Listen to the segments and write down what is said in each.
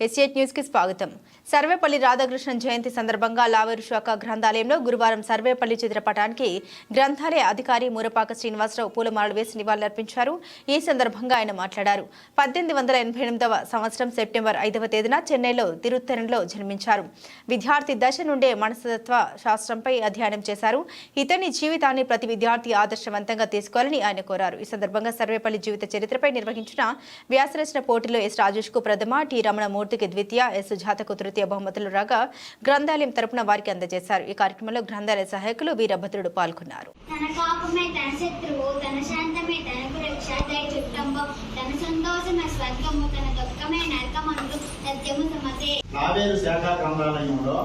ఎస్ఏట్ న్యూస్కి స్వాగతం. సర్వేపల్లి రాధాకృష్ణన్ జయంతి సందర్భంగా లావేరు శాఖ గ్రంథాలయంలో గురువారం సర్వేపల్లి చిత్రపటానికి గ్రంథాలయ అధికారి మూరపాక శ్రీనివాసరావు పూలమాలలు వేసి నివాళులర్పించారు. ఈ సందర్భంగా ఆయన మాట్లాడారు. పద్దెనిమిది వందల ఎనభై ఎనిమిదవ సంవత్సరం సెప్టెంబర్ ఐదవ తేదీన చెన్నైలో తిరుత్తరంలో జన్మించారు. విద్యార్థి దశ నుండే మనస్తత్వ శాస్త్రంపై అధ్యయనం చేశారు. ఇతని జీవితాన్ని ప్రతి విద్యార్థి ఆదర్శవంతంగా తీసుకోవాలని ఆయన కోరారు. ఈ సందర్భంగా సర్వేపల్లి జీవిత చరిత్రపై నిర్వహించిన వ్యాసరచన పోటీలో ఎస్ రాజేష్కు ప్రథమ టి రమణమూర్తికి ద్వితీయ ఎస్ జాతకు తృతీయ బహుమతులు రాగా గ్రంథాలయం తరపున వారికి అందజేశారు. ఈ కార్యక్రమంలో గ్రంథాలయ సహాయకులు వీరభద్రుడు పాల్గొన్నారు. తన కోపమే తన శత్రువు తన శాంతమే తనకు రక్ష దయ చుట్టంబం తన సంతోషమే స్వర్గము తన దుఃఖమే నరకమందు సత్యము సమతే. లావేరు శాఖా గ్రంథాలయంలో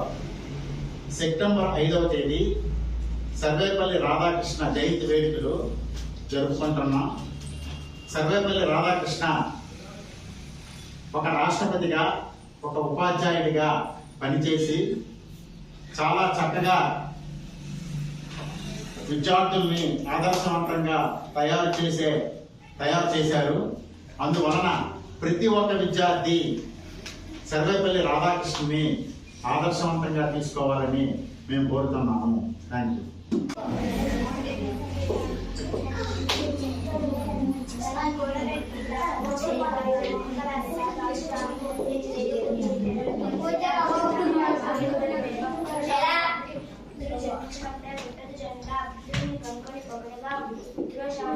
సెప్టెంబర్ ఐదవ తేదీ సర్వేపల్లి రాధాకృష్ణ జయంతి వేడుకలు జరుపుకుంటున్నాం. సర్వేపల్లి రాధాకృష్ణ ఒక రాష్ట్రపతిగా ఒక ఉపాధ్యాయుడిగా పనిచేసి చాలా చక్కగా విద్యార్థుల్ని ఆదర్శవంతంగా తయారు చేసే తయారు చేశారు. అందువలన ప్రతి ఒక్క విద్యార్థి సర్వేపల్లి రాధాకృష్ణుని ఆదర్శవంతంగా తీసుకోవాలని మేము కోరుతున్నాము. Thank you Gracias.